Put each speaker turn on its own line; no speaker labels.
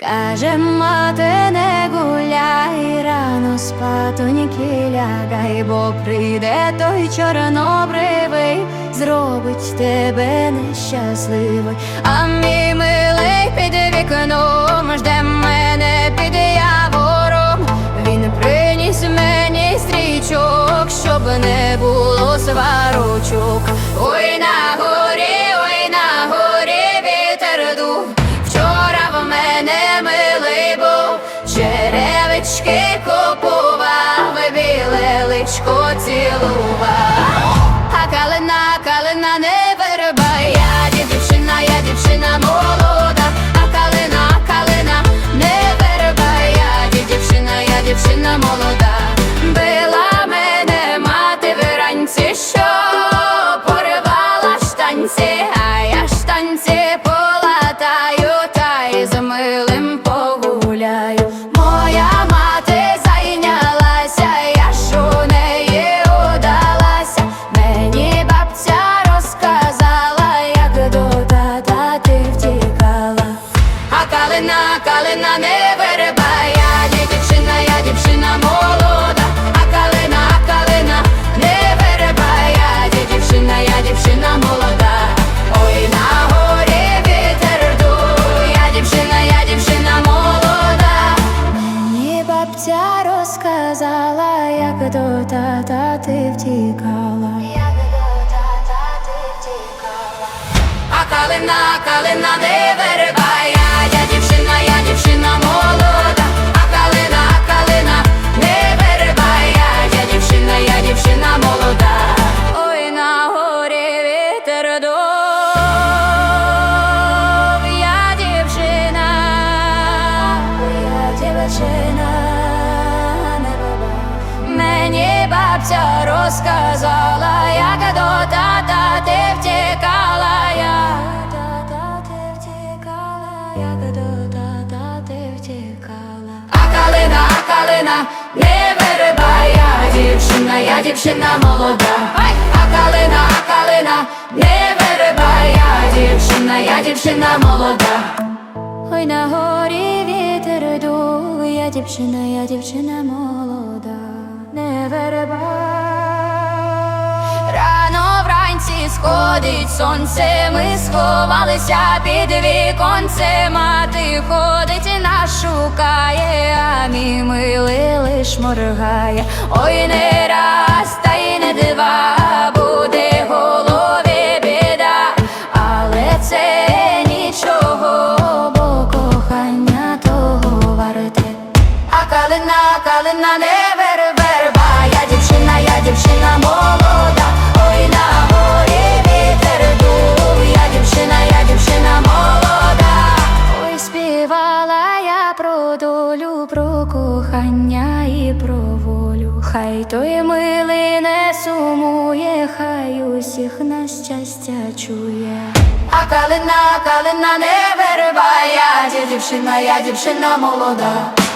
Каже, мати, не гуляй, рано спатоньки лягай, бо прийде той чорнобривий, зробить тебе нещасливий. А мій милий під вікном жде мене під явором. Він приніс мені стрічок, щоб не було сварочок. Черевички купував, біле личко цілував. А калина, калина не вирубай, я дівчина, я дівчина молода, а калина, калина не вирубай, я дівчина, я дівчина молода. Калина, калина не вирибай, я дівчина, я дівчина молода, а калина, калина не вирибай, я дівчина, я дівчина молода. Ой, на горі вітер дує, я дівчина, я дівчина молода. Мені бабця розказала, як до тата ти втікала. Як до тата ти втікала. А калина, калина не вирибай, Мені бабця розказала, як до тата ти втікала, до тата ти втікала, як до тата ти втікала. А калина, калина, не вирибай, я дівчина, я дівчина молода. А калина, а калина, не вирибай, я дівчина, я дівчина молода. Ой, на горі вітер дує, дівчина, я дівчина молода, не верба. Рано вранці сходить сонце, ми сховалися під віконце, мати ходить і нас шукає, а мій милий лиш моргає. Ой, не раз, калина не верба, я дівчина, я дівчина молода, ой на горі вітер дув, я дівчина, я дівчина молода, ой співала я про долю, про кохання і про волю. Хай той милий не сумує, хай усіх на щастя чує. А калина, калина не вирибай, я дівчина, я дівчина молода.